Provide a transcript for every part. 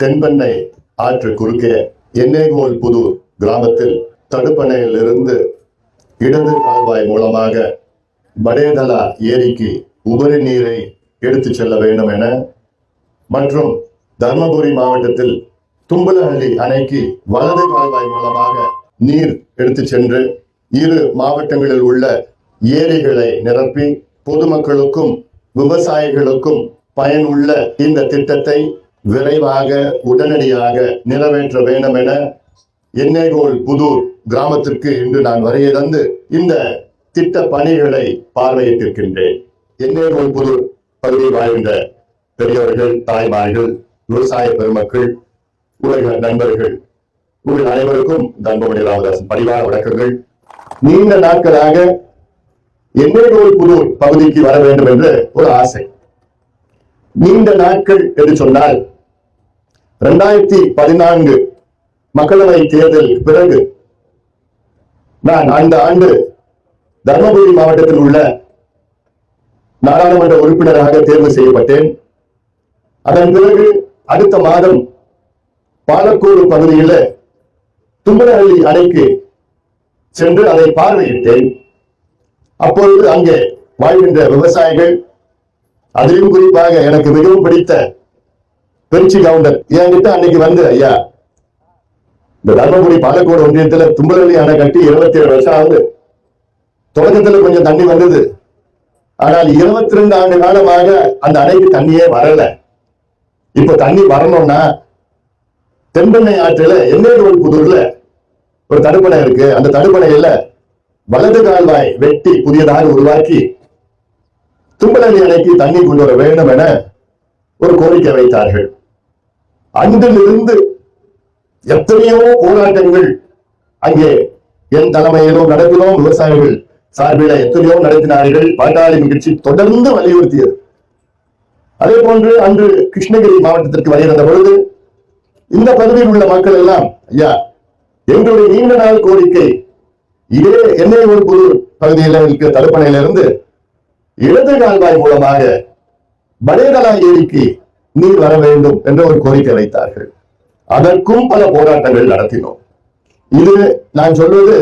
தென்பெண்ணை ஆற்று குறுக்கே எண்ணெய்கோல் புதூர் கிராமத்தில் தடுப்பணையிலிருந்து இடது கால்வாய் மூலமாக படேதலா ஏரிக்கு உபரி நீரை எடுத்துச் செல்ல வேண்டும் என மற்றும் தர்மபுரி மாவட்டத்தில் தும்பலஹள்ளி அணைக்கு வலது கால்வாய் மூலமாக நீர் எடுத்துச் சென்று இரு மாவட்டங்களில் உள்ள ஏரிகளை நிரப்பி பொதுமக்களுக்கும் விவசாயிகளுக்கும் பயனுள்ள இந்த திட்டத்தை விரைவாக உடனடியாக நிறைவேற்ற வேண்டும் என எண்ணெய்கோல் புதூர் கிராமத்திற்கு இன்று நான் வருகை தந்து இந்த திட்ட பணிகளை பார்வையிட்டிருக்கின்றேன். எண்ணெய்கோல் புதூர் பகுதியில் வாழ்கின்ற பெரியவர்கள் தாய்மார்கள் விவசாய பெருமக்கள் உலக நண்பர்கள் உங்கள் அனைவருக்கும் தன்பமணி ராமதாசன் பரிவார வணக்கங்கள். நீண்ட நாட்களாக எண்ணெய்கோல் புதூர் பகுதிக்கு வர வேண்டும் என்று ஒரு ஆசை. நீண்ட நாட்கள் என்று சொன்னால் இரண்டாயிரத்தி பதினான்கு மக்களவை தேர்தல் பிறகு நான் அந்த ஆண்டு தர்மபுரி மாவட்டத்தில் உள்ள நாடாளுமன்ற உறுப்பினராக தேர்வு செய்யப்பட்டேன். அதன் பிறகு அடுத்த மாதம் பாலக்கோடு பகுதியில் தும்பலஹள்ளி அணைக்கு சென்று அதை பார்வையிட்டேன். அப்பொழுது அங்கே வாழ்கின்ற விவசாயிகள் அதிலும் குறிப்பாக எனக்கு மிகவும் பிடித்த பெருச்சி கவுண்டர். என்கிட்ட அன்னைக்கு வந்து ஐயா இந்த தர்மபுரி பாலக்கோடு ஒன்றியத்துல தும்பலள்ளி அணை கட்டி இருபத்தி ஏழு வருஷம் ஆகுது. தொடக்கத்துல கொஞ்சம் தண்ணி வந்தது. ஆனால் இருபத்தி ரெண்டு ஆண்டு காலமாக அந்த அணைக்கு தண்ணியே வரல. இப்ப தண்ணி வரணும்னா தென்பெண்ணை ஆற்றுல எண்ணெய் புதூர்ல ஒரு தடுப்பணை இருக்கு. அந்த தடுப்பணையில வலது கால்வாய் வெட்டி புதியதாக உருவாக்கி தும்பலள்ளி அணைக்கு தண்ணி கொண்டு வர வேண்டும் என ஒரு கோரிக்கை வைத்தார்கள். அன்றிலிருந்து எத்தனையோ போராட்டங்கள் அங்கே என் தலைமையிலோ நடத்தினோம் விவசாயிகள் சார்பில் எத்தனையோ நடத்தினார்கள். பாட்டாளி நிகழ்ச்சி தொடர்ந்து வலியுறுத்தியது. அதே போன்று அன்று கிருஷ்ணகிரி மாவட்டத்திற்கு வருகிற பொழுது இந்த பகுதியில் உள்ள மக்கள் எல்லாம் ஐயா எங்களுடைய நீண்ட நாள் கோரிக்கை இதே எண்ணெய் ஒரு பொது பகுதியில் இருக்கிற தடுப்பணையிலிருந்து இடது கால்வாய் மூலமாக படேதலா ஏரிக்கு நீர் வர வேண்டும் என்ற ஒரு கோரிக்கை வைத்தார்கள். அதற்கும் பல போராட்டங்கள் நடத்தினோம். இது நான் சொல்வது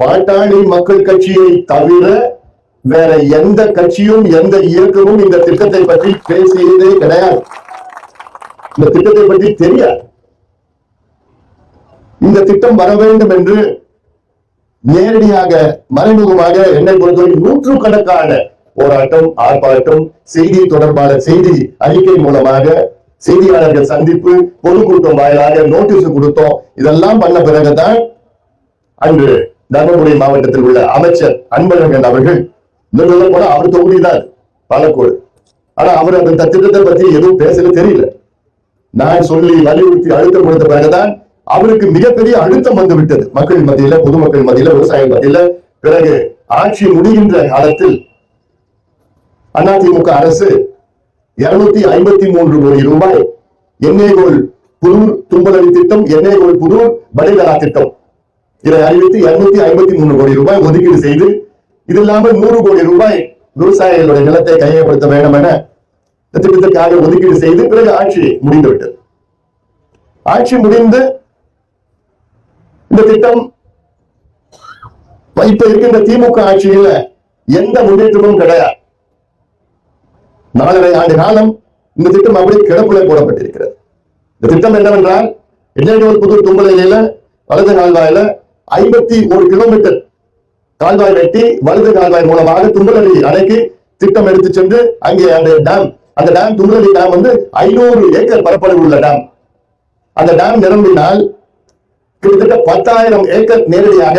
பாட்டாளி மக்கள் கட்சியை தவிர வேற எந்த கட்சியும் எந்த இயக்கமும் இந்த திட்டத்தை பற்றி பேசியதே கிடையாது. இந்த திட்டத்தை பற்றி தெரியாது. இந்த திட்டம் வர வேண்டும் என்று நேரடியாக மறைமுகமாக என்னை பொறுத்தவரை நூற்றுக்கணக்கான போராட்டம் ஆர்ப்பாட்டம் செய்தி தொடர்பாளர் செய்தி அறிக்கை மூலமாக செய்தியாளர்கள் சந்திப்பு பொதுக்கூட்டம் வாயிலாக நோட்டீஸ் கொடுத்தோம். இதெல்லாம் பண்ண பிறகுதான் அன்று தர்மபுரி மாவட்டத்தில் உள்ள அமைச்சர் அன்பழகன் அவர்கள் இன்னும் சொல்ல போனா அவர் தொகுதிதான் பாலக்கோடு. ஆனா அவர் அந்த திட்டத்தை பத்தி எதுவும் பேசல தெரியல. நான் சொல்லி வலியுறுத்தி அழுத்தம் கொடுத்த பிறகுதான் அவருக்கு மிகப்பெரிய அழுத்தம் வந்து விட்டது மக்கள் மத்தியில பொதுமக்கள் மத்தியில விவசாய மத்தியில. பிறகு ஆட்சி முடிகின்ற காலத்தில் அதிமுக அரசு இருநூத்தி ஐம்பத்தி மூன்று கோடி ரூபாய் எண்ணெய்கோள் புது தும்பதவி திட்டம் எண்ணெய்கோள் புது படைதலா திட்டம். இதை அறிவித்து இருநூத்தி ஐம்பத்தி மூணு கோடி ரூபாய் ஒதுக்கீடு செய்து இது இல்லாமல் நூறு கோடி ரூபாய் விவசாயிகளுடைய நிலத்தை கையகப்படுத்த வேண்டும் என திட்டத்திற்காக ஒதுக்கீடு செய்து பிறகு ஆட்சி முடிந்துவிட்டது. ஆட்சி முடிந்து இந்த திட்டம் இப்ப இருக்கின்ற திமுக ஆட்சியில எந்த முன்னேற்றமும் கிடையாது. நாலரை ஆண்டு காலம் இந்த திட்டம் அப்படியே கிடப்புல போடப்பட்டிருக்கிறது. இந்த திட்டம் என்னவென்றால் எண்ணெய்நூல் புதூர் தும்பலையில வலது கால்வாயில ஐம்பத்தி ஒரு கிலோமீட்டர் கால்வாய் வெட்டி வலது கால்வாய் மூலமாக தும்பலடி அணைக்கு திட்டம் எடுத்து சென்று அங்கே அந்த டேம் அந்த டேம் தும்பலி டேம் வந்து ஐநூறு ஏக்கர் பரப்பளவு உள்ள டேம் அந்த டேம் நிரம்பினால் கிட்டத்தட்ட பத்தாயிரம் ஏக்கர் நேரடியாக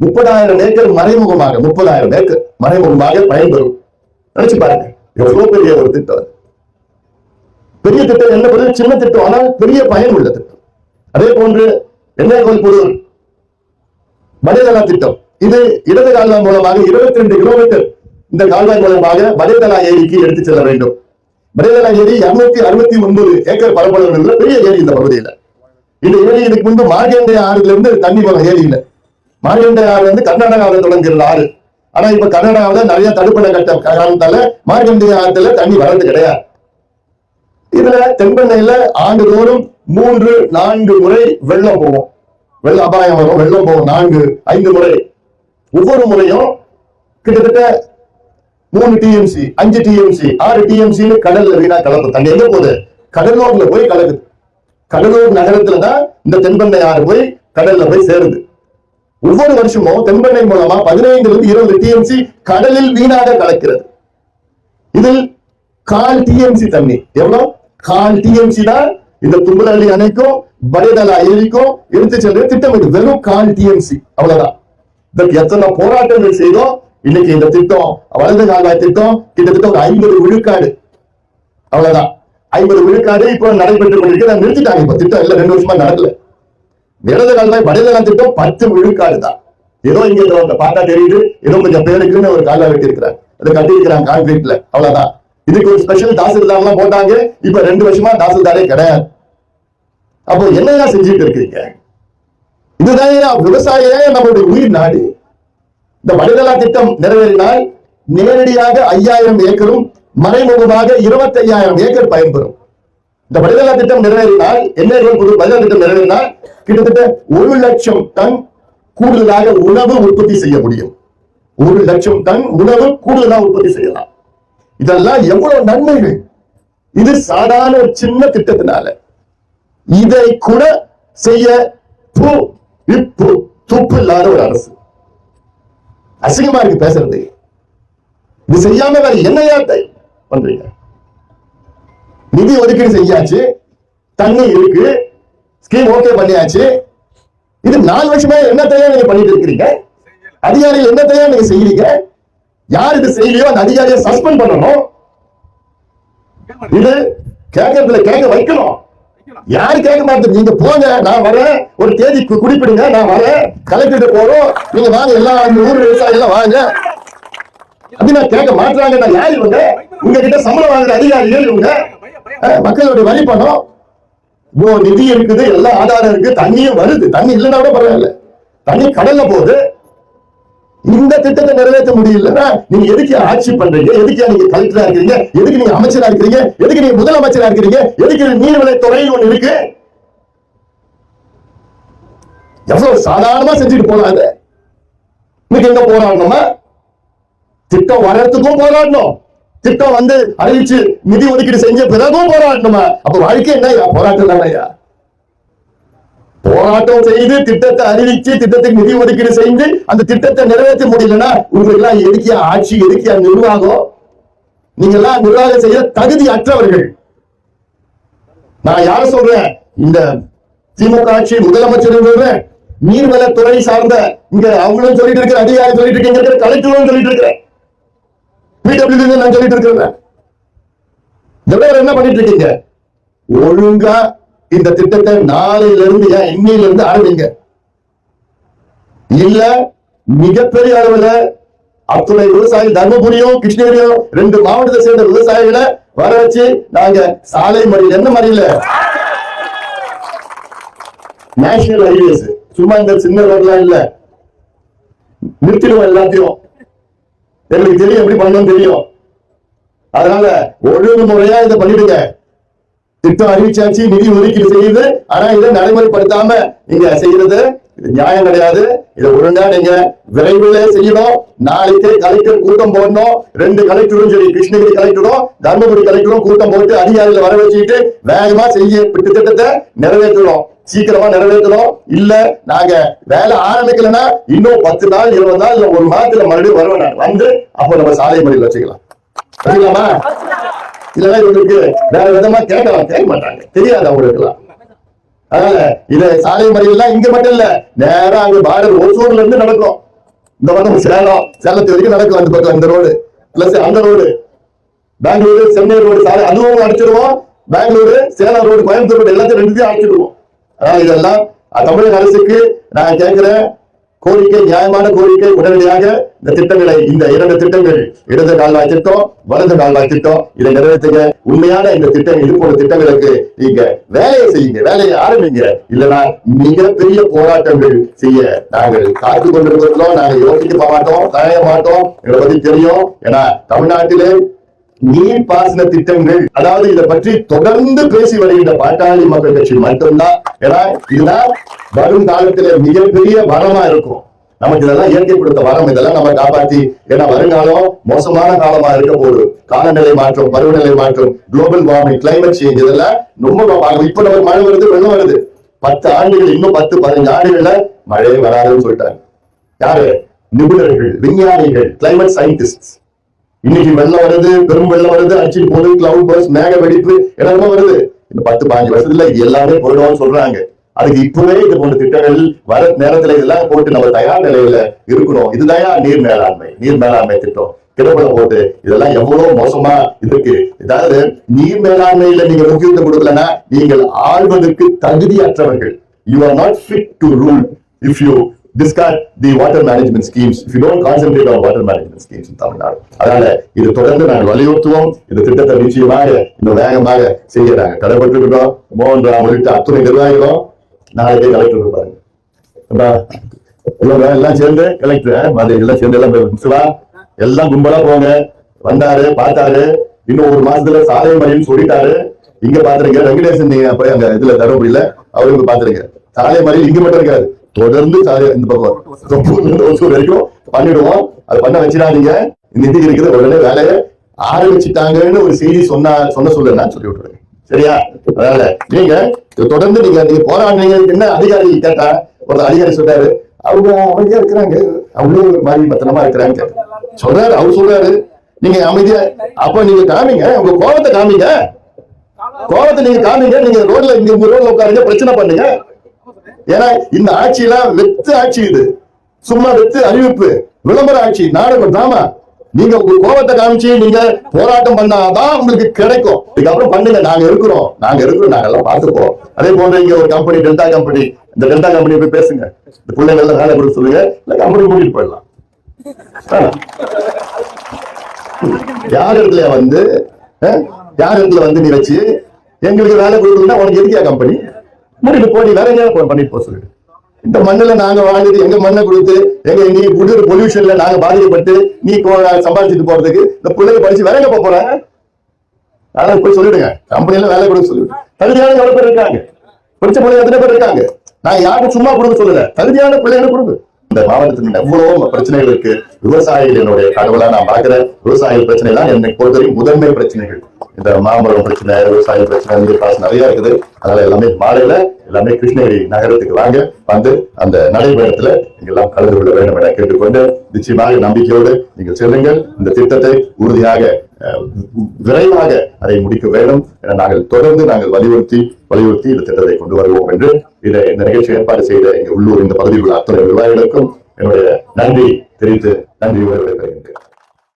முப்பதாயிரம் ஏக்கர் மறைமுகமாக முப்பதாயிரம் ஏக்கர் மறைமுகமாக பயன்பெறும். நினைச்சு பாருங்க. எவ்வளவு பெரிய ஒரு திட்டம் பெரிய திட்டம் என்ன பொறுத்த சின்ன திட்டம் ஆனால் பெரிய பயன் உள்ள திட்டம். அதே போன்று எண்ணெய் பொருள் படைதலா திட்டம். இது இடது கால்வாய் மூலமாக இருபத்தி ரெண்டு கிலோமீட்டர் இந்த கால்வாய் மூலமாக படைதலா ஏரிக்கு எடுத்து செல்ல வேண்டும். படைதலா ஏரி இருநூத்தி அறுபத்தி ஒன்பது ஏக்கர் பரப்பளவு உள்ள பெரிய ஏரி இந்த பகுதியில. இந்த ஏரி இதுக்கு முன்பு மார்கண்டே ஆறுல இருந்து தண்ணி போன ஏரி இல்ல மார்கண்டே ஆறு வந்து கர்நாடகாவில் தொடங்குகிற ஆறு. ஆனா இப்ப கர்நாடகாவில நிறைய தடுப்பணை கட்ட காரணத்தால மார்க்கண்டிய ஆறுல தண்ணி வர்றது கிடையாது. இதுல தென்பெண்ணையில ஆண்டுதோறும் மூன்று நான்கு முறை வெள்ளம் போகும் வெள்ள அபாயம் வரும். வெள்ளம் போகும் நான்கு ஐந்து முறை. ஒவ்வொரு முறையும் கிட்டத்தட்ட மூணு டிஎம்சி அஞ்சு டிஎம்சி ஆறு டிஎம்சின்னு கடல்ல வீணா கலப்பு. தண்ணி எங்க போகுது? கடலூர்ல போய் கலக்குது. கடலூர் நகரத்துல தான் இந்த தென்பெண்ணை ஆறு போய் கடல்ல போய் சேருது. ஒவ்வொரு வருஷமும் தெம்பெண்ணெய் மூலமா பதினைந்துல இருந்து இருபது டிஎம்சி கடலில் வீணாக கலக்கிறது. இதில் கால் டிஎம்சி தண்ணி. எவ்வளவு கால் டிஎம்சி தான் இந்த தும்பலள்ளி அணைக்கும் படைதலா ஏரிக்கும் எடுத்து செல்ற திட்டம் இது வெறும் கால் டிஎம்சி அவ்வளவுதான். இதற்கு எத்தனை போராட்டங்கள் செய்தோம்? இன்னைக்கு இந்த திட்டம் வலது கால்வாய் திட்டம் கிட்டத்தட்ட ஒரு ஐம்பது விழுக்காடு. அவ்வளவுதான். ஐம்பது விழுக்காடு இப்ப நடைபெற்று கொண்டிருக்கு. நிறுத்திட்டாங்க. இப்ப திட்டம் இல்ல ரெண்டு வருஷமா நடக்கல. இடது கால்வாய் திட்டம் பத்து விழுக்காடு தான் ஏதோ இங்க இந்த பார்த்தா தெரியுது. ஏதோ கொஞ்சம் பேருக்குன்னு ஒரு கால்வாய் வெட்டி இருக்கிறாங்க அதை கட்டி கான்கிரீட்ல அவ்வளவுதான். இதுக்கு ஒரு ஸ்பெஷல் தாசில்தார் எல்லாம் போட்டாங்க. இப்ப ரெண்டு வருஷமா தாசில்தாரே கிடையாது. அப்போ என்னதான் செஞ்சுட்டு இருக்கீங்க? இதுதான் விவசாய நம்மளுடைய உயிர் நாடு? இந்த வடிதலா திட்டம் நிறைவேறினால் நேரடியாக ஐயாயிரம் ஏக்கரும் மறைமுகமாக இருபத்தி ஐயாயிரம் ஏக்கர் பயன்பெறும். இந்த வடிநிலா திட்டம் நிறைவேறினால் என்ன புது வடிதலா திட்டம் நிறைவேறினால் கிட்டத்தட்ட ஒரு லட்சம் டன் கூடுதலாக உணவு உற்பத்தி செய்ய முடியும். ஒரு லட்சம் டன் உணவு கூடுதலாக உற்பத்தி செய்யலாம். இதெல்லாம் எவ்வளவு நன்மைகள்? இது சாதாரண ஒரு சின்ன திட்டத்தினால. இதை கூட செய்ய து, இப்பு துப்பு இல்லாத ஒரு அரசு. அசிங்கமா இருக்கு பேசுறது. இது செய்யாம வேற என்னையா தை- பண்றீங்க? நிதி ஒதுக்கீடு செஞ்சாச்சு தண்ணி இருக்கு ஸ்கீம் ஓகே பண்ணியாச்சு. இது நாலு வருஷமா என்னத்தையா நீங்க பண்ணிட்டு இருக்கிறீங்க? அதிகாரிகள் என்னத்தையா நீங்க செய்யறீங்க? யார் இது செய்யலையோ அந்த அதிகாரியை சஸ்பெண்ட் பண்ணணும். இது கேட்கறதுல கேட்க வைக்கணும். யாரு கேட்க மாட்டேன் நீங்க போங்க நான் வரேன். ஒரு தேதி குறிப்பிடுங்க நான் வரேன். கலெக்டர் போறோம். நீங்க வாங்க எல்லா ஊர் விவசாயி எல்லாம் வாங்க. அப்படி நான் கேட்க மாட்டாங்க நான் யார் இவங்க? உங்ககிட்ட சம்பளம் வாங்குற அதிகாரிகள் இவங்க. மக்களுடைய வரி பணம் இவ்வளோ நிதி இருக்குது எல்லா ஆதாரம் இருக்கு தண்ணியும் வருது. தண்ணி இல்லைன்னா கூட பரவாயில்ல. தண்ணி கடல்ல போகுது. இந்த திட்டத்தை நிறைவேற்ற முடியலன்னா நீங்க எதுக்கு ஆட்சி பண்றீங்க? எதுக்கு நீங்க கலெக்டரா இருக்கிறீங்க? எதுக்கு நீங்க அமைச்சரா இருக்கிறீங்க? எதுக்கு நீங்க முதலமைச்சரா இருக்கிறீங்க? எதுக்கு நீர்வளத்துறைன்னு ஒண்ணு இருக்கு? எவ்வளவு சாதாரணமா செஞ்சுட்டு போலாம் அது இன்னைக்கு என்ன போராடணுமா? திட்டம் வர்றதுக்கும் போராடணும். திட்டம் வந்து அறிவிச்சு நிதி ஒதுக்கீடு செஞ்ச பிறகும் போராடணுமா? அப்ப வாழ்க்கை என்னய்யா போராட்டம் தானையா போராட்டம் செய்து திட்டத்தை அறிவிச்சு திட்டத்துக்கு நிதி ஒதுக்கீடு செஞ்சு அந்த திட்டத்தை நிறைவேற்ற முடியலன்னா உங்களுக்கு எல்லாம் எதுக்கியா ஆட்சி எதுக்கியா நிர்வாகம்? நீங்க எல்லாம் நிர்வாகம் செய்ய தகுதி அற்றவர்கள் நான் யார சொல்றேன்? இந்த திமுக ஆட்சி முதலமைச்சர் சொல்றேன். நீர்வளத்துறை சார்ந்த இங்க அவங்களும் சொல்லிட்டு இருக்கிற அதிகாரி சொல்லிட்டு இருக்கீங்க கலெக்டரும் சொல்லிட்டு இருக்கிறேன் பிடபிள்யூ நான் சொல்லிட்டு இருக்கிறேன் இதெல்லாம் என்ன பண்ணிட்டு இருக்கீங்க? ஒழுங்கா இந்த திட்டத்தை நாளையில இருந்து ஏன் இன்னையில இருந்து ஆரம்பிங்க. இல்ல மிகப்பெரிய அளவுல அத்துணை விவசாயி தர்மபுரியும் கிருஷ்ணகிரியும் ரெண்டு மாவட்டத்தை சேர்ந்த விவசாயிகளை வர வச்சு நாங்க சாலை மறியல். என்ன மறியல? நேஷனல் ஹைவேஸ் சும்மா இந்த சின்ன ரோட்லாம் இல்ல. நிறுத்திடுவோம் எல்லாத்தையும். எங்களுக்கு தெரியும் எப்படி பண்ணணும்னு தெரியும். அதனால ஒழுங்குமுறையா இதை பண்ணிடுங்க. திட்டம் அறிவிச்சாச்சு நிதி ஒதுக்கீடு செய்யுது. ஆனா இதை நடைமுறைப்படுத்தாம நீங்க செய்யறது இது நியாயம் கிடையாது. இதை ஒழுங்கா நீங்க விரைவில் செய்யணும். நாளைக்கு கலெக்டர் கூட்டம் போடணும். ரெண்டு கலெக்டரும் சரி கிருஷ்ணகிரி கலெக்டரும் தர்மபுரி கலெக்டரும் கூட்டம் போட்டு அதிகாரிகளை வர வச்சுக்கிட்டு வேகமா செய்ய திட்டத்தை நிறைவேற்றணும். சீக்கிரமா நிறைவேற்றணும். இல்ல நாங்க வேலை ஆரம்பிக்கலன்னா இன்னும் பத்து நாள் இருபது நாள் இல்ல ஒரு மாதத்துல மறுபடியும் வருவேன் வந்து அப்போ நம்ம சாலை மொழியில் வச்சுக்கலாம். சரிங்களாமா இல்லைன்னா இவங்களுக்கு வேற விதமா கேட்கலாம். கேட்க மாட்டாங்க. தெரியாது அவங்களுக்குலாம் அதனால இது சாலை மறியல்லாம் இங்க மட்டும் இல்ல நேரா அங்க பார்டர் ஒசூர்ல இருந்து நடக்கும். இந்த பக்கம் சேலம் சேலத்து வரைக்கும் நடக்கும் அந்த பக்கம் அந்த ரோடு பிளஸ் அந்த ரோடு பெங்களூரு சென்னை ரோடு சாலை அதுவும் அடிச்சிருவோம் பெங்களூரு சேலம் ரோடு கோயம்புத்தூர் ரோடு எல்லாத்தையும் ரெண்டுத்தையும் அடிச்சிருவோம் அதனால இதெல்லாம் தமிழக அரசுக்கு நான் கேட்கிறேன். கோரிக்கை நியாயமான கோரிக்கை உடனடியாக இந்த திட்டங்களை இந்த இரண்டு திட்டங்கள் இடது கால்வாய் திட்டம் வலது கால்வாய் திட்டம் இதை நிறைவேற்றுங்க. உண்மையான இந்த திட்டம் இது போன்ற திட்டங்களுக்கு நீங்க வேலையை செய்யுங்க வேலையை ஆரம்பிங்க. இல்லைன்னா மிகப்பெரிய போராட்டங்கள் செய்ய நாங்கள் காத்து கொண்டிருக்கிறோம். நாங்கள் யோசிக்க மாட்டோம் தயங்க மாட்டோம். எங்களை பத்தி தெரியும். ஏன்னா தமிழ்நாட்டிலே நீர் பாசன திட்டங்கள் அதாவது இதை பற்றி தொடர்ந்து பேசி வருகின்ற பாட்டாளி மக்கள் கட்சி மட்டும்தான். ஏன்னா இதுதான் வரும் காலத்துல மிகப்பெரிய வரமா இருக்கும். நமக்கு இதெல்லாம் இயற்கை கொடுத்த வரம் இதெல்லாம் நம்ம காப்பாத்தி ஏன்னா வருங்காலம் மோசமான காலமா இருக்க போகுது. காலநிலை மாற்றம் பருவநிலை மாற்றம் குளோபல் வார்மிங் கிளைமேட் சேஞ்ச் இதெல்லாம் ரொம்ப பார்க்கணும் இப்ப நம்ம மழை வருது வெள்ளம் வருது. பத்து ஆண்டுகள் இன்னும் பத்து பதினஞ்சு ஆண்டுகள்ல மழையே வராதுன்னு சொல்லிட்டாங்க. யாரு? நிபுணர்கள் விஞ்ஞானிகள் கிளைமேட் சயின்டிஸ்ட் இன்னைக்கு வெள்ளம் வருது பெரும் வெள்ளம் வருது அடிச்சு போது கிளவுட் பர்ஸ் மேக வெடிப்பு என்னமோ வருது. இந்த பத்து பாஞ்சு வருஷத்துல எல்லாமே போயிடும்னு சொல்றாங்க. அதுக்கு இப்பவே இது போன்ற திட்டங்கள் வர நேரத்துல இதெல்லாம் போட்டு நம்ம தயார் நிலையில இருக்கணும். இதுதான் நீர் மேலாண்மை நீர் மேலாண்மை திட்டம். கிடப்பில போட்டு இதெல்லாம் எவ்வளவு மோசமா இருக்கு. அதாவது நீர் மேலாண்மையில நீங்க முக்கியத்துவம் கொடுக்கலன்னா நீங்கள் ஆள்வதற்கு தகுதியற்றவர்கள். You are not fit to rule if you discard the water management schemes. If you don't concentrate on water management schemes in அதனால இது தொடர்ந்து நாங்கள் வலியுறுத்துவோம். இந்த திட்டத்தை நிச்சயமாக இன்னும் வேகமாக செய்ய நாங்கள் தடைப்பட்டிருக்கிறோம் மோகன் ராம் உள்ளிட்ட அத்துணை நிர்வாகிகளும் நாளைக்கே கலெக்டர் இருப்பாங்க எல்லாம் எல்லாம் சேர்ந்து கலெக்டர் மாதிரி எல்லாம் சேர்ந்து எல்லாம் போய் எல்லாம் கும்பலா போங்க. வந்தாரு பார்த்தாரு. இன்னும் ஒரு மாசத்துல சாலை மறியல் சொல்லிட்டாரு. இங்க பாத்துருங்க. வெங்கடேசன் நீங்க போய் அங்க இதுல தருமபுரியில அவருக்கு பாத்துருங்க. சாலை மறியல் இங்க மட்டும் இருக்காது தொடர்ந்து இந்த பக்கம் வரைக்கும் பண்ணிடுவோம். அது பண்ண வச்சிடாதீங்க. நிதி இருக்குது உடனே வேலையை ஆரம்பிச்சுட்டாங்கன்னு ஒரு செய்தி சொன்னா சொன்ன சொல்ல நான் சொல்லி விட்டுறேன். சரியா? அதனால நீங்க தொடர்ந்து நீங்க நீங்க போராடுறீங்க என்ன அதிகாரி கேட்டா ஒரு அதிகாரி சொல்றாரு அவங்க அமைதியா இருக்கிறாங்க. அவ்வளவு ஒரு மாதிரி பத்தனமா இருக்கிறாங்க சொல்றாரு அவர் சொல்றாரு. நீங்க அமைதியா அப்ப நீங்க காமிங்க உங்க கோபத்தை காமிங்க. கோபத்தை நீங்க காமிங்க நீங்க ரோட்ல இங்க ரோட்ல உட்காருங்க பிரச்சனை பண்ணுங்க. ஏன்னா இந்த ஆட்சியெல்லாம் வெத்து ஆட்சி இது. சும்மா வெத்து அறிவிப்பு. விளம்பர ஆட்சி நாடகம் டிராமா நீங்க உங்க கோபத்தை காமிச்சு நீங்க போராட்டம் பண்ணாதான் உங்களுக்கு கிடைக்கும். இதுக்கப்புறம் பண்ணுங்க. நாங்க இருக்கிறோம். நாங்க இருக்கிறோம். நாங்க எல்லாம் பார்த்துப்போம் அதே போன்ற இங்க ஒரு கம்பெனி டெல்டா கம்பெனி இந்த டெல்டா கம்பெனி போய் பேசுங்க. இந்த பிள்ளைங்க எல்லாம் வேலை கொடுக்க சொல்லுங்க. இல்ல கம்பெனி மூடிட்டு போயிடலாம். வேணாம். யார் இடத்துல வந்து அஹ், யார் இடத்துல வந்து நீ வச்சு எங்களுக்கு வேலை கொடுக்கலன்னா உனக்கு எதுக்கியா கம்பெனி மூடிட்டு போடி வேற எங்கேயாவது போ- பண்ணிட்டு போக சொல்லிட்டு இந்த மண்ணில் நாங்க வாழ்ந்தது எங்க மண்ணை கொடுத்து எங்க நீ குடிக்கிற பொல்யூஷன்ல நாங்க பாதிக்கப்பட்டு நீ கோ- சம்பாதிச்சுட்டு போறதுக்கு இந்த பிள்ளைங்க படிச்சு வேற எங்க போக போறாங்க அதனால போய் சொல்லிடுங்க. கம்பெனில வேலை கொடுக்க சொல்லிடுங்க. தகுதியான எவ்வளவு பேர் இருக்காங்க? படிச்ச பிள்ளைங்க எத்தனை பேர் இருக்காங்க? நான் யாருக்கும் சும்மா கொடுக்க சொல்லல. தகுதியான பிள்ளைங்க கொடுங்க. இந்த மாவட்டத்தில் எவ்வளவோ பிரச்சனைகள் இருக்கு விவசாயிகள் என்னுடைய கடவுளா நான் பார்க்கிறேன். விவசாயிகள் பிரச்சனை தான் என்னை பொறுத்தவரைக்கும் முதன்மை பிரச்சனைகள். இந்த மாமரம் பிரச்சனை விவசாய பிரச்சனை நீர் நிறைய இருக்குது. அதனால எல்லாமே மாலையில எல்லாமே கிருஷ்ணகிரி நகரத்துக்கு வாங்க. வந்து அந்த நடைபயணத்துல நீங்க எல்லாம் கலந்து கொள்ள வேண்டும் என கேட்டுக்கொண்டு நிச்சயமாக நம்பிக்கையோடு நீங்கள் செல்லுங்கள். இந்த திட்டத்தை உறுதியாக விரைவாக அதை முடிக்க வேண்டும். என நாங்கள் தொடர்ந்து நாங்கள் வலியுறுத்தி வலியுறுத்தி இந்த திட்டத்தை கொண்டு வருவோம் என்று இதை இந்த நிகழ்ச்சி ஏற்பாடு செய்த எங்கள் உள்ளூர் இந்த பகுதியில் உள்ள அத்தனை நிர்வாகிகளுக்கும் என்னுடைய நன்றி தெரிவித்து நன்றி விடைபெறுகின்றேன்